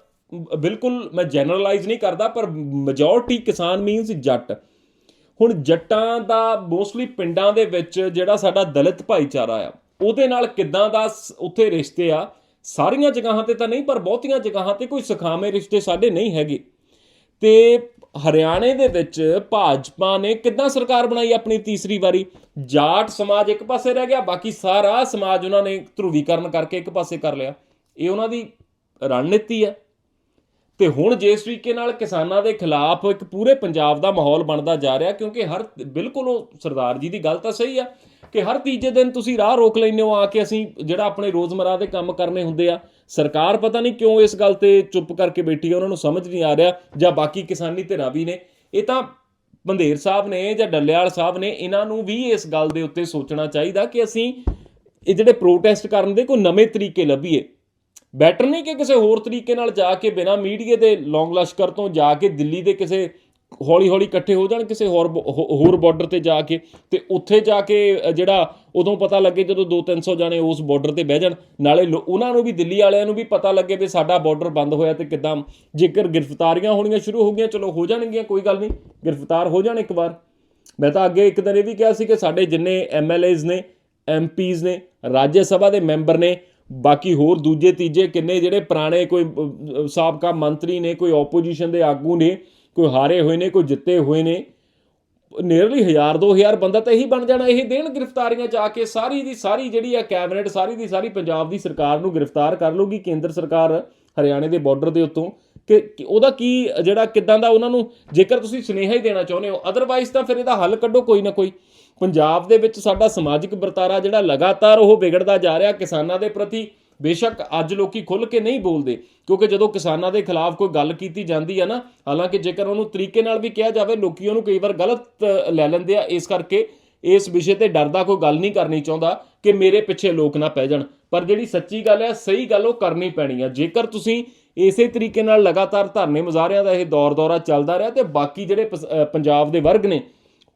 ਬਿਲਕੁਲ ਮੈਂ ਜਨਰਲਾਈਜ਼ ਨਹੀਂ ਕਰਦਾ, ਪਰ ਮੈਜੋਰਟੀ ਕਿਸਾਨ ਮੀਨਸ ਜੱਟ। ਹੁਣ ਜੱਟਾਂ ਦਾ ਮੋਸਟਲੀ ਪਿੰਡਾਂ ਦੇ ਵਿੱਚ ਜਿਹੜਾ ਸਾਡਾ ਦਲਿਤ ਭਾਈਚਾਰਾ ਆ, ਉਹਦੇ ਨਾਲ ਕਿੱਦਾਂ ਦਾ ਸ- ਉੱਥੇ ਰਿਸ਼ਤੇ ਆ? ਸਾਰੀਆਂ ਜਗ੍ਹਾਵਾਂ ਤੇ ਤਾਂ ਨਹੀਂ, ਪਰ ਬਹੁਤੀਆਂ ਜਗ੍ਹਾਵਾਂ ਤੇ ਕੋਈ ਸੁਖਾਵੇਂ ਰਿਸ਼ਤੇ ਸਾਡੇ ਨਹੀਂ ਹੈਗੇ। ਤੇ ਹਰਿਆਣੇ ਦੇ ਵਿੱਚ ਭਾਜਪਾ ਨੇ ਕਿੱਦਾਂ ਸਰਕਾਰ ਬਣਾਈ ਆਪਣੀ ਤੀਸਰੀ ਵਾਰੀ? ਜਾਟ ਸਮਾਜ ਇੱਕ ਪਾਸੇ ਰਹਿ ਗਿਆ, ਬਾਕੀ ਸਾਰਾ ਸਮਾਜ ਉਹਨਾਂ ਨੇ ਧਰੂਵੀਕਰਨ ਕਰਕੇ ਇੱਕ ਪਾਸੇ ਕਰ ਲਿਆ। ਇਹ ਉਹਨਾਂ ਦੀ ਰਣਨੀਤੀ ਹੈ। ਤੇ ਹੁਣ ਜਿਸ ਤਰੀਕੇ ਨਾਲ ਕਿਸਾਨਾਂ ਦੇ ਖਿਲਾਫ ਇੱਕ ਪੂਰੇ ਪੰਜਾਬ ਦਾ ਮਾਹੌਲ ਬਣਦਾ ਜਾ ਰਿਹਾ, ਕਿਉਂਕਿ ਹਰ, ਬਿਲਕੁਲ ਉਹ ਸਰਦਾਰ ਜੀ ਦੀ ਗੱਲ ਤਾਂ ਸਹੀ ਆ ਕਿ ਹਰ ਤੀਜੇ ਦਿਨ ਤੁਸੀਂ ਰਾਹ ਰੋਕ ਲੈਂਦੇ ਹੋ ਆ ਕੇ ਅਸੀਂ ਜਿਹੜਾ ਆਪਣੇ ਰੋਜ਼ਮਰਾ ਦੇ ਕੰਮ ਕਰਨੇ ਹੁੰਦੇ ਆ। ਸਰਕਾਰ ਪਤਾ ਨਹੀਂ ਕਿਉਂ ਇਸ ਗੱਲ ਤੇ ਚੁੱਪ ਕਰਕੇ ਬੈਠੀ ਆ, ਉਹਨਾਂ ਨੂੰ ਸਮਝ ਨਹੀਂ ਆ ਰਿਹਾ ਜਾਂ ਬਾਕੀ ਕਿਸਾਨੀ ਧਿਰਾਂ ਵੀ ਨੇ। ਇਹ ਤਾਂ ਬੰਦੇਰ ਸਾਹਿਬ ਨੇ ਜਾਂ ਡੱਲੇਵਾਲ ਸਾਹਿਬ ਨੇ, ਇਹਨਾਂ ਨੂੰ ਵੀ ਇਸ ਗੱਲ ਦੇ ਉੱਤੇ ਸੋਚਣਾ ਚਾਹੀਦਾ ਕਿ ਅਸੀਂ ਇਹ ਜਿਹੜੇ ਪ੍ਰੋਟੈਸਟ ਕਰਨ ਦੇ ਕੋਈ ਨਵੇਂ ਤਰੀਕੇ ਲੱਭੀਏ। ਬੈਟਰ ਨਹੀਂ ਕਿ ਕਿਸੇ ਹੋਰ ਤਰੀਕੇ ਨਾਲ ਜਾ ਕੇ ਬਿਨਾ ਮੀਡੀਆ ਦੇ ਲੌਂਗ ਲਸ਼ਕਰ ਤੋਂ ਜਾ ਕੇ ਦਿੱਲੀ ਦੇ ਕਿਸੇ ਹੌਲੀ ਹੌਲੀ ਇਕੱਠੇ ਹੋ ਜਾਣ ਕਿਸੇ ਹੋਰ ਬ- ਹੋਰ ਬਾਰਡਰ ਤੇ ਜਾ ਕੇ ਤੇ ਉੱਥੇ ਜਾ ਕੇ ਜਿਹੜਾ ਉਦੋਂ ਪਤਾ ਲੱਗੇ ਜਦੋਂ 2-300 ਜਾਣੇ ਉਸ ਬਾਰਡਰ ਤੇ ਬਹਿ ਜਾਣ। ਨਾਲੇ ਲੋ- ਉਹਨਾਂ ਨੂੰ ਵੀ, ਦਿੱਲੀ ਵਾਲਿਆਂ ਨੂੰ ਵੀ ਪਤਾ ਲੱਗੇ ਵੀ ਸਾਡਾ ਬਾਰਡਰ ਬੰਦ ਹੋਇਆ ਤੇ ਕਿਦਾਂ ਜੇਕਰ ਗ੍ਰਿਫਤਾਰੀਆਂ ਹੋਣੀਆਂ ਸ਼ੁਰੂ ਹੋ ਗਈਆਂ, ਚਲੋ ਹੋ ਜਾਣਗੀਆਂ, ਕੋਈ ਗੱਲ ਨਹੀਂ, ਗ੍ਰਿਫਤਾਰ ਹੋ ਜਾਣ ਇੱਕ ਵਾਰ। ਮੈਂ ਤਾਂ ਅੱਗੇ ਇੱਕ ਦਿਨ ਇਹ ਵੀ ਕਿਹਾ ਸੀ ਕਿ ਸਾਡੇ ਜਿੰਨੇ ਐਮਐਲਏਜ਼ ਨੇ ਐਮਪੀਜ਼ ਨੇ, ਰਾਜ ਸਭਾ ਦੇ ਮੈਂਬਰ ਨੇ, ਬਾਕੀ ਹੋਰ ਦੂਜੇ ਤੀਜੇ ਕਿੰਨੇ ਜਿਹੜੇ ਪੁਰਾਣੇ ਕੋਈ ਸਾਬਕਾ ਮੰਤਰੀ ਨੇ, ਕੋਈ ਆਪੋਜੀਸ਼ਨ ਦੇ ਆਗੂ ਨੇ ਕੋਈ ਹਾਰੇ ਹੋਏ ਨੇ, ਕੋਈ ਜਿੱਤੇ ਹੋਏ ਨੇ ਨੀਅਰਲੀ 1000 2000 ਬੰਦਾ ਤਾਂ ਇਹੀ ਬਣ ਜਾਣਾ, ਇਹ ਦੇਣ ਗ੍ਰਿਫਤਾਰੀਆਂ ਜਾ ਕੇ ਸਾਰੀ ਦੀ ਸਾਰੀ ਜਿਹੜੀ ਆ ਕੈਬਨਿਟ, ਸਾਰੀ ਦੀ ਸਾਰੀ ਪੰਜਾਬ ਦੀ ਸਰਕਾਰ ਨੂੰ ਗ੍ਰਿਫਤਾਰ ਕਰ ਲੂਗੀ ਕੇਂਦਰ ਸਰਕਾਰ ਹਰਿਆਣੇ ਦੇ ਬਾਰਡਰ ਦੇ ਉੱਤੋਂ, ਕਿ ਉਹਦਾ ਕੀ ਜਿਹੜਾ ਕਿਦਾਂ ਦਾ ਉਹਨਾਂ ਨੂੰ, ਜੇਕਰ ਤੁਸੀਂ ਸੁਨੇਹਾ ਹੀ ਦੇਣਾ ਚਾਹੁੰਦੇ ਹੋ ਅਦਰਵਾਈਜ਼ ਤਾਂ ਫਿਰ ਇਹਦਾ ਹੱਲ ਕੱਢੋ ਕੋਈ ਨਾ ਕੋਈ। ਪੰਜਾਬ ਦੇ ਵਿੱਚ ਸਾਡਾ ਸਮਾਜਿਕ ਵਰਤਾਰਾ ਜਿਹੜਾ ਲਗਾਤਾਰ ਉਹ ਵਿਗੜਦਾ ਜਾ ਰਿਹਾ ਕਿਸਾਨਾਂ ਦੇ ਪ੍ਰਤੀ ਬੇਸ਼ੱਕ ਅੱਜ ਲੋਕੀ ਖੁੱਲ ਕੇ ਨਹੀਂ ਬੋਲਦੇ, ਕਿਉਂਕਿ ਜਦੋਂ ਕਿਸਾਨਾਂ ਦੇ ਖਿਲਾਫ ਕੋਈ ਗੱਲ ਕੀਤੀ ਜਾਂਦੀ ਹੈ ਨਾ, ਹਾਲਾਂਕਿ ਜੇਕਰ ਉਹਨੂੰ ਤਰੀਕੇ ਨਾਲ ਵੀ ਕਿਹਾ ਜਾਵੇ, ਲੋਕੀ ਉਹਨੂੰ ਕਈ ਵਾਰ ਗਲਤ ਲੈ ਲੈਂਦੇ ਆ। ਇਸ ਕਰਕੇ ਇਸ ਵਿਸ਼ੇ ਤੇ ਡਰਦਾ ਕੋਈ ਗੱਲ ਨਹੀਂ ਕਰਨੀ ਚਾਹੁੰਦਾ ਕਿ ਮੇਰੇ ਪਿੱਛੇ ਲੋਕ ਨਾ ਪੈ ਜਾਣ। ਪਰ ਜਿਹੜੀ ਸੱਚੀ ਗੱਲ ਹੈ ਸਹੀ ਗੱਲ ਉਹ ਕਰਨੀ ਪੈਣੀ ਆ। ਜੇਕਰ ਤੁਸੀਂ ਇਸੇ ਤਰੀਕੇ ਨਾਲ ਲਗਾਤਾਰ ਧਰਨੇ ਮੁਜ਼ਾਹਰਿਆਂ ਦਾ ਇਹ ਦੌਰ ਦੌਰਾ ਚੱਲਦਾ ਰਿਹਾ ਤੇ ਬਾਕੀ ਜਿਹੜੇ ਪੰਜਾਬ ਦੇ ਵਰਗ ਨੇ,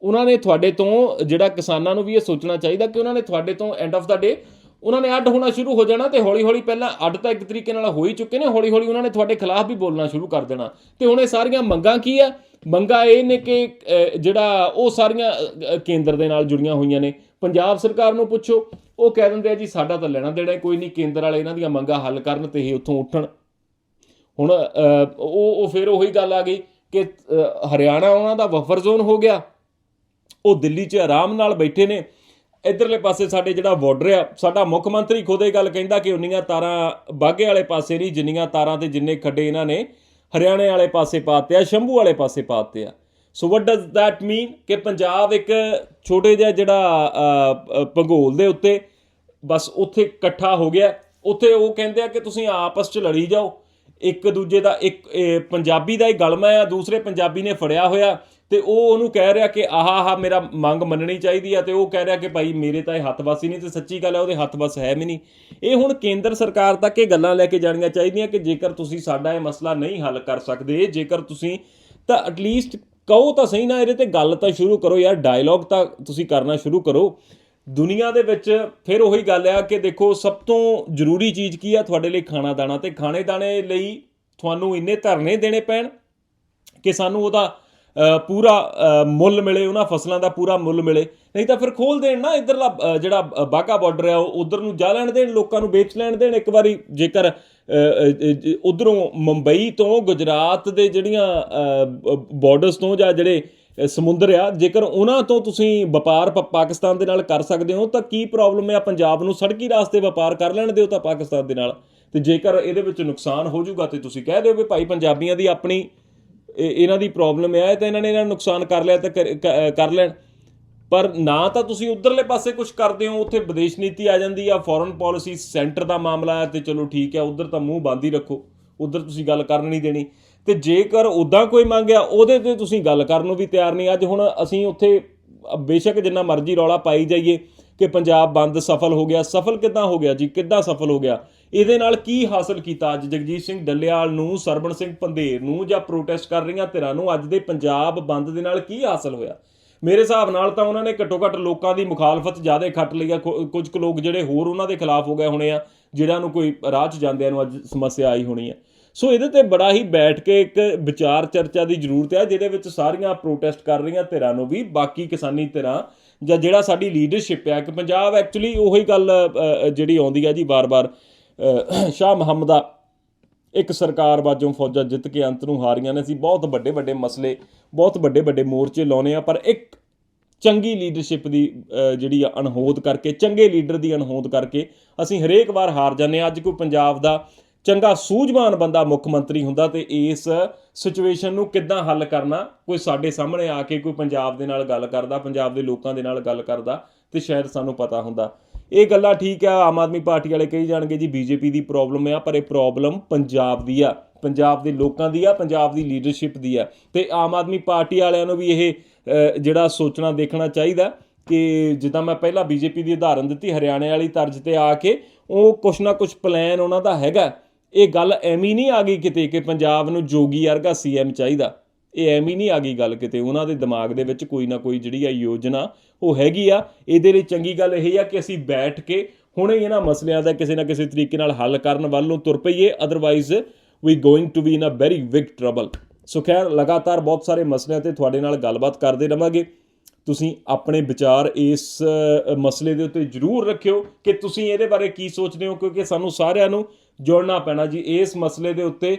ਉਹਨਾਂ ਨੇ ਤੁਹਾਡੇ ਤੋਂ ਜਿਹੜਾ ਕਿਸਾਨਾਂ ਨੂੰ ਵੀ ਇਹ ਸੋਚਣਾ ਚਾਹੀਦਾ ਕਿ ਉਹਨਾਂ ਨੇ ਤੁਹਾਡੇ ਤੋਂ ਐਂਡ ਆਫ ਦਾ ਡੇ ਉਹਨਾਂ ਨੇ ਅੱਡ ਹੋਣਾ ਸ਼ੁਰੂ ਹੋ ਜਾਣਾ ਤੇ ਹੌਲੀ ਹੌਲੀ ਪਹਿਲਾਂ ਅੱਡ ਤਾਂ ਇੱਕ ਤਰੀਕੇ ਨਾਲ ਹੋ ਹੀ ਚੁੱਕੇ ਨੇ ਹੌਲੀ ਹੌਲੀ ਉਹਨਾਂ ਨੇ ਤੁਹਾਡੇ ਖਿਲਾਫ ਵੀ ਬੋਲਣਾ ਸ਼ੁਰੂ ਕਰ ਦੇਣਾ। ਤੇ ਹੁਣ ਇਹ ਸਾਰੀਆਂ ਮੰਗਾਂ ਕੀ ਆ? ਮੰਗਾਂ ਇਹ ਨੇ ਕਿ ਜਿਹੜਾ ਉਹ ਸਾਰੀਆਂ ਕੇਂਦਰ ਦੇ ਨਾਲ ਜੁੜੀਆਂ ਹੋਈਆਂ ਨੇ। ਪੰਜਾਬ ਸਰਕਾਰ ਨੂੰ ਪੁੱਛੋ, ਉਹ ਕਹਿ ਦਿੰਦੇ ਆ ਜੀ, ਸਾਡਾ ਤਾਂ ਲੈਣਾ ਦੇਣਾ ਕੋਈ ਨਹੀਂ, ਕੇਂਦਰ ਵਾਲੇ ਇਹਨਾਂ ਦੀਆਂ ਮੰਗਾਂ ਹੱਲ ਕਰਨ ਤੇ ਇਹ ਉੱਥੋਂ ਉੱਠਣ। ਹੁਣ ਉਹ ਉਹ ਫਿਰ ਉਹੀ ਗੱਲ ਆ ਗਈ ਕਿ ਹਰਿਆਣਾ ਉਹਨਾਂ ਦਾ ਬਫਰ ਜ਼ੋਨ ਹੋ ਗਿਆ। ਉਹ ਦਿੱਲੀ 'ਚ ਆਰਾਮ ਨਾਲ ਬੈਠੇ ਨੇ। ਇਧਰਲੇ ਪਾਸੇ ਸਾਡੇ ਜਿਹੜਾ ਬਾਰਡਰ ਆ, ਸਾਡਾ ਮੁੱਖ ਮੰਤਰੀ ਖੁਦ ਇਹ ਗੱਲ ਕਹਿੰਦਾ ਕਿ ਉਨੀਆਂ ਤਾਰਾਂ ਬਾਗੇ ਵਾਲੇ ਪਾਸੇ ਨਹੀਂ, ਜਿੰਨੀਆਂ ਤਾਰਾਂ ਤੇ ਜਿੰਨੇ ਖੱਡੇ ਇਹਨਾਂ ਨੇ ਹਰਿਆਣੇ ਵਾਲੇ ਪਾਸੇ ਪਾਤੇ ਆ, ਸ਼ੰਭੂ ਵਾਲੇ ਪਾਸੇ ਪਾਤੇ ਆ। ਸੋ ਵਾਟ ਡਸ that ਮੀਨ ਕਿ ਪੰਜਾਬ ਇੱਕ ਛੋਟੇ ਜਿਹਾ ਜਿਹੜਾ ਭੂਗੋਲ ਦੇ ਉੱਤੇ ਬਸ ਉੱਥੇ ਇਕੱਠਾ ਹੋ ਗਿਆ। ਉੱਥੇ ਉਹ ਕਹਿੰਦੇ ਆ ਕਿ ਤੁਸੀਂ ਆਪਸ 'ਚ ਲੜੀ ਜਾਓ। ਇੱਕ ਦੂਜੇ ਦਾ, ਇੱਕ ਪੰਜਾਬੀ ਦਾ ਹੀ ਗਲਮਾ ਆ, ਦੂਸਰੇ ਪੰਜਾਬੀ ਨੇ ਫੜਿਆ ਹੋਇਆ। ਤੇ ਉਹ ਉਹਨੂੰ ਕਹਿ ਰਿਹਾ ਕਿ ਆਹ ਆਹ, ਮੇਰਾ ਮੰਗ ਮੰਨਣੀ ਚਾਹੀਦੀ ਆ ਤੇ ਉਹ ਕਹਿ ਰਿਹਾ ਕਿ ਭਾਈ ਮੇਰੇ ਤਾਂ ਇਹ ਹੱਥ ਵਸ ਹੀ ਨਹੀਂ ਤੇ ਸੱਚੀ ਗੱਲ ਹੈ ਉਹਦੇ ਹੱਥ ਵਸ ਹੈ ਵੀ ਨਹੀਂ। ਇਹ ਹੁਣ ਕੇਂਦਰ ਸਰਕਾਰ ਤੱਕ ਇਹ ਗੱਲਾਂ ਲੈ ਕੇ ਜਾਣੀਆਂ ਚਾਹੀਦੀਆਂ ਕਿ ਜੇਕਰ ਤੁਸੀਂ ਸਾਡਾ ਇਹ ਮਸਲਾ ਨਹੀਂ ਹੱਲ ਕਰ ਸਕਦੇ, ਜੇਕਰ ਤੁਸੀਂ ਤਾਂ ਐਟਲੀਸਟ ਕਹੋ ਤਾਂ ਸਹੀ ਨਾ ਇਹਦੇ ਤੇ ਗੱਲ ਤਾਂ ਸ਼ੁਰੂ ਕਰੋ ਯਾਰ ਡਾਇਲੌਗ ਤਾਂ ਤੁਸੀਂ ਕਰਨਾ ਸ਼ੁਰੂ ਕਰੋ। ਦੁਨੀਆ ਦੇ ਵਿੱਚ ਫਿਰ ਉਹੀ ਗੱਲ ਆ ਕਿ ਦੇਖੋ, ਸਭ ਤੋਂ ਜ਼ਰੂਰੀ ਚੀਜ਼ ਕੀ ਆ ਤੁਹਾਡੇ ਲਈ ਖਾਣਾ ਦਾਣਾ ਤੇ ਖਾਣੇ ਦਾਣੇ ਲਈ ਤੁਹਾਨੂੰ ਇੰਨੇ ਧਰਨੇ ਦੇਣੇ ਪੈਣ ਕਿ ਸਾਨੂੰ ਉਹਦਾ ਪੂਰਾ ਮੁੱਲ ਮਿਲੇ ਉਹਨਾਂ ਫਸਲਾਂ ਦਾ, ਪੂਰਾ ਮੁੱਲ ਮਿਲੇ। ਨਹੀਂ ਤਾਂ ਫਿਰ ਖੋਲ ਦੇਣ ਨਾ ਇਧਰਲਾ ਜਿਹੜਾ ਬਾਗਾ ਬਾਰਡਰ ਆ, ਉਹ ਉਧਰ ਨੂੰ ਜਾ ਲੈਣ ਦੇਣ, ਲੋਕਾਂ ਨੂੰ ਵੇਚ ਲੈਣ ਦੇਣ। ਇੱਕ ਵਾਰੀ ਜੇਕਰ ਉਧਰੋਂ ਮੁੰਬਈ ਤੋਂ, ਗੁਜਰਾਤ ਦੇ ਜਿਹੜੀਆਂ ਬਾਰਡਰਸ ਤੋਂ ਜਾਂ ਜਿਹੜੇ ਸਮੁੰਦਰ ਆ, ਜੇਕਰ ਉਹਨਾਂ ਤੋਂ ਤੁਸੀਂ ਵਪਾਰ ਪ- ਪਾਕਿਸਤਾਨ ਦੇ ਨਾਲ ਕਰ ਸਕਦੇ ਹੋ, ਤਾਂ ਕੀ ਪ੍ਰੋਬਲਮ ਹੈ ਪੰਜਾਬ ਨੂੰ ਸੜਕੀ ਰਾਸਤੇ ਵਪਾਰ ਕਰ ਲੈਣ ਦਿਓ ਤਾਂ ਪਾਕਿਸਤਾਨ ਦੇ ਨਾਲ? ਤੇ ਜੇਕਰ ਇਹਦੇ ਵਿੱਚ ਨੁਕਸਾਨ ਹੋ ਜਾਊਗਾ ਤੇ ਤੁਸੀਂ ਕਹਿ ਦਿਓ ਵੀ ਭਾਈ ਪੰਜਾਬੀਆਂ ਦੀ ਆਪਣੀ ਇਹਨਾਂ ਦੀ ਪ੍ਰੋਬਲਮ ਹੈ ਤਾਂ ਇਹਨਾਂ ਨੇ ਇਹਨਾਂ ਨੂੰ ਨੁਕਸਾਨ ਕਰ ਲਿਆ ਤਾਂ ਕਰ- ਕ- ਕਰ ਲੈਣ। ਪਰ ਨਾ ਤਾਂ ਤੁਸੀਂ ਉਧਰਲੇ ਪਾਸੇ ਕੁਝ ਕਰਦੇ ਹੋ, ਉੱਥੇ ਵਿਦੇਸ਼ ਨੀਤੀ ਆ ਜਾਂਦੀ ਆ ਫੋਰਨ ਪਾਲਿਸੀ ਸੈਂਟਰ ਦਾ ਮਾਮਲਾ ਹੈ ਤੇ ਚਲੋ ਠੀਕ ਹੈ, ਉਧਰ ਤਾਂ ਮੂੰਹ ਬੰਦ ਹੀ ਰੱਖੋ, ਉਧਰ ਤੁਸੀਂ ਗੱਲ ਕਰਨ ਨਹੀਂ ਦੇਣੀ। ਤੇ ਜੇਕਰ ਉਦਾਂ ਕੋਈ ਮੰਗਿਆ, ਉਹਦੇ ਤੇ ਤੁਸੀਂ ਗੱਲ ਕਰਨ ਨੂੰ ਵੀ ਤਿਆਰ ਨਹੀਂ। ਅੱਜ ਹੁਣ ਅਸੀਂ ਉੱਥੇ ਬੇਸ਼ੱਕ ਜਿੰਨਾ ਮਰਜ਼ੀ ਰੌਲਾ ਪਾਈ ਜਾਈਏ ਕਿ ਪੰਜਾਬ ਬੰਦ ਸਫਲ ਹੋ ਗਿਆ। ਸਫਲ ਕਿੱਦਾਂ ਹੋ ਗਿਆ ਜੀ? ਕਿੱਦਾਂ ਸਫਲ ਹੋ ਗਿਆ? ਇਹਦੇ ਨਾਲ ਕੀ ਹਾਸਲ ਕੀਤਾ ਅੱਜ? ਜਗਜੀਤ ਸਿੰਘ ਡੱਲੇਵਾਲ ਨੂੰ, ਸਰਬਣ ਸਿੰਘ ਪੰਧੇਰ ਨੂੰ ਜਾਂ ਪ੍ਰੋਟੈਸਟ ਕਰ ਰਹੀਆਂ ਧਿਰਾਂ ਨੂੰ ਅੱਜ ਦੇ ਪੰਜਾਬ ਬੰਦ ਦੇ ਨਾਲ ਕੀ ਹਾਸਲ ਹੋਇਆ? ਮੇਰੇ ਹਿਸਾਬ ਨਾਲ ਤਾਂ ਉਹਨਾਂ ਨੇ ਘੱਟੋ ਘੱਟ ਲੋਕਾਂ ਦੀ ਮੁਖਾਲਫਤ ਜ਼ਿਆਦਾ ਖੱਟ ਲਈ ਆ। ਕੁਝ ਕੁ ਲੋਕ ਜਿਹੜੇ ਹੋਰ ਉਹਨਾਂ ਦੇ ਖਿਲਾਫ ਹੋ ਗਏ ਹੋਣੇ ਆ ਜਿਹੜਾ ਨੂੰ ਕੋਈ ਰਾਹ 'ਚ ਜਾਂਦਿਆਂ ਨੂੰ ਅੱਜ ਸਮੱਸਿਆ ਆਈ ਹੋਣੀ ਹੈ ਸੋ ਇਹਦੇ ਤੇ ਬੜਾ ਹੀ ਬੈਠ ਕੇ ਇੱਕ ਵਿਚਾਰ ਚਰਚਾ ਦੀ ਜ਼ਰੂਰਤ ਹੈ ਜਿਹਦੇ ਵਿੱਚ ਸਾਰੀਆਂ ਪ੍ਰੋਟੈਸਟ ਕਰ ਰਹੀਆਂ ਧਿਰਾਂ ਨੂੰ ਵੀ, ਬਾਕੀ ਕਿਸਾਨੀ ਧਿਰਾਂ ਜਾਂ ਜਿਹੜਾ ਸਾਡੀ ਲੀਡਰਸ਼ਿਪ ਹੈ ਕਿ ਪੰਜਾਬ ਐਕਚੁਅਲੀ ਉਹੀ ਗੱਲ ਜਿਹੜੀ ਆਉਂਦੀ ਹੈ ਜੀ ਬਾਰ-ਬਾਰ ਸ਼ਾਹ ਮੁਹੰਮਦਾ ਇੱਕ ਸਰਕਾਰ ਵਾਜੋਂ ਫੌਜਾਂ ਜਿੱਤ ਕੇ ਅੰਤ ਨੂੰ ਹਾਰੀਆਂ ਨੇ। ਅਸੀਂ ਬਹੁਤ ਵੱਡੇ ਵੱਡੇ ਮਸਲੇ, ਬਹੁਤ ਵੱਡੇ ਵੱਡੇ ਮੋਰਚੇ ਲਾਉਨੇ ਆ, ਪਰ ਇੱਕ ਚੰਗੀ ਲੀਡਰਸ਼ਿਪ ਦੀ ਜਿਹੜੀ ਆ ਅਣਹੋਂਦ ਕਰਕੇ, ਚੰਗੇ ਲੀਡਰ ਦੀ ਅਣਹੋਂਦ ਕਰਕੇ ਅਸੀਂ ਹਰੇਕ ਵਾਰ ਹਾਰ ਜਾਂਦੇ ਹਾਂ। ਅੱਜ ਕੋਈ ਪੰਜਾਬ ਦਾ ਚੰਗਾ ਸੂਝਵਾਨ ਬੰਦਾ ਮੁੱਖ ਮੰਤਰੀ ਹੁੰਦਾ ਤੇ ਇਸ ਸਿਚੁਏਸ਼ਨ ਨੂੰ ਕਿੱਦਾਂ ਹੱਲ ਕਰਨਾ, ਕੋਈ ਸਾਡੇ ਸਾਹਮਣੇ ਆ ਕੇ ਕੋਈ ਪੰਜਾਬ ਦੇ ਨਾਲ ਗੱਲ ਕਰਦਾ, ਪੰਜਾਬ ਦੇ ਲੋਕਾਂ ਦੇ ਨਾਲ ਗੱਲ ਕਰਦਾ, ਤੇ ਸ਼ਾਇਦ ਸਾਨੂੰ ਪਤਾ ਹੁੰਦਾ। ਇਹ ਗੱਲਾਂ ਠੀਕ ਆ, ਆਮ ਆਦਮੀ ਪਾਰਟੀ ਵਾਲੇ ਕਹੀ ਜਾਣਗੇ ਜੀ, ਬੀਜੇਪੀ ਦੀ ਪ੍ਰੋਬਲਮ ਆ, ਪਰ ਇਹ ਪ੍ਰੋਬਲਮ ਪੰਜਾਬ ਦੀ ਆ। ਪੰਜਾਬ ਦੇ ਲੋਕਾਂ ਦੀ ਆ, ਪੰਜਾਬ ਦੀ ਲੀਡਰਸ਼ਿਪ ਦੀ ਆ। ਤੇ ਆਮ ਆਦਮੀ ਪਾਰਟੀ ਵਾਲਿਆਂ ਨੂੰ ਵੀ ਇਹ ਜਿਹੜਾ ਸੋਚਣਾ, ਦੇਖਣਾ ਚਾਹੀਦਾ ਕਿ ਜਿੱਦਾਂ ਮੈਂ ਪਹਿਲਾਂ ਬੀਜੇਪੀ ਦੀ ਉਦਾਹਰਨ ਦਿੱਤੀ, ਹਰਿਆਣੇ ਵਾਲੀ ਤਰਜ਼ ਤੇ ਆ ਕੇ ਉਹ ਕੁਛ ਨਾ ਕੁਛ ਪਲਾਨ ਉਹਨਾਂ ਦਾ ਹੈਗਾ। ਇਹ ਗੱਲ ਐਵੇਂ ਨਹੀਂ ਆ ਗਈ ਕਿਤੇ ਕਿ ਪੰਜਾਬ ਨੂੰ ਜੋਗੀ ਵਰਗਾ ਸੀਐਮ ਚਾਹੀਦਾ। ਇਹ ਐਵੇਂ ਨਹੀਂ ਆ ਗਈ ਗੱਲ ਕਿਤੇ, ਉਹਨਾਂ ਦੇ ਦਿਮਾਗ ਦੇ ਵਿੱਚ ਕੋਈ ਨਾ ਕੋਈ ਜਿਹੜੀ ਆ ਯੋਜਨਾ ਉਹ ਹੈਗੀ ਆ। ਇਹਦੇ ਲਈ ਚੰਗੀ ਗੱਲ ਇਹ ਆ ਕਿ ਅਸੀਂ ਬੈਠ ਕੇ ਹੁਣੇ ਇਹਨਾਂ ਮਸਲਿਆਂ ਦਾ ਕਿਸੇ ਨਾ ਕਿਸੇ ਤਰੀਕੇ ਨਾਲ ਹੱਲ ਕਰਨ ਵੱਲ ਨੂੰ ਤੁਰ ਪਈਏ otherwise we going to be in a very big trouble so ਖੈਰ, ਲਗਾਤਾਰ ਬਹੁਤ ਸਾਰੇ ਮਸਲਿਆਂ ਤੇ ਤੁਹਾਡੇ ਨਾਲ ਗੱਲਬਾਤ ਕਰਦੇ ਰਵਾਂਗੇ। ਤੁਸੀਂ ਆਪਣੇ ਵਿਚਾਰ ਇਸ ਮਸਲੇ ਦੇ ਉੱਤੇ ਜ਼ਰੂਰ ਰੱਖਿਓ ਕਿ ਤੁਸੀਂ ਇਹਦੇ ਬਾਰੇ ਕੀ ਸੋਚਦੇ ਹੋ, ਕਿਉਂਕਿ ਸਾਨੂੰ ਸਾਰਿਆਂ ਨੂੰ ਜੁੜਨਾ ਪੈਣਾ ਜੀ। ਇਸ ਮਸਲੇ ਦੇ ਉੱਤੇ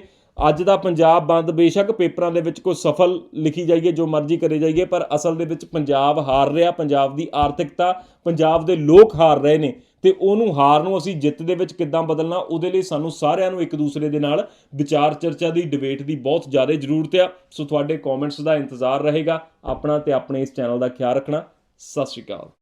ਅੱਜ ਦਾ ਪੰਜਾਬ ਬੰਦ, ਬੇਸ਼ੱਕ ਪੇਪਰਾਂ ਦੇ ਵਿੱਚ ਕੋਈ ਸਫਲ ਲਿਖੀ ਜਾਈਏ, ਜੋ ਮਰਜ਼ੀ ਕਰੇ ਜਾਈਏ, ਪਰ ਅਸਲ ਦੇ ਵਿੱਚ ਪੰਜਾਬ ਹਾਰ ਰਿਹਾ, ਪੰਜਾਬ ਦੀ ਆਰਥਿਕਤਾ, ਪੰਜਾਬ ਦੇ ਲੋਕ ਹਾਰ ਰਹੇ ਨੇ ਤੇ ਉਹਨੂੰ ਹਾਰ ਨੂੰ ਅਸੀਂ ਜਿੱਤ ਦੇ ਵਿੱਚ ਕਿੱਦਾਂ ਬਦਲਣਾ, ਉਹਦੇ ਲਈ ਸਾਨੂੰ ਸਾਰਿਆਂ ਨੂੰ ਇੱਕ ਦੂਸਰੇ ਦੇ ਨਾਲ ਵਿਚਾਰ ਚਰਚਾ ਦੀ ਡਿਬੇਟ ਦੀ ਬਹੁਤ ਜ਼ਿਆਦਾ ਜ਼ਰੂਰਤ ਆ। ਸੋ ਤੁਹਾਡੇ ਕਮੈਂਟਸ ਦਾ ਇੰਤਜ਼ਾਰ ਰਹੇਗਾ। ਆਪਣਾ ਤੇ ਆਪਣੇ ਇਸ ਚੈਨਲ ਦਾ ਖਿਆਲ ਰੱਖਣਾ। ਸਤਿ ਸ਼੍ਰੀ ਅਕਾਲ।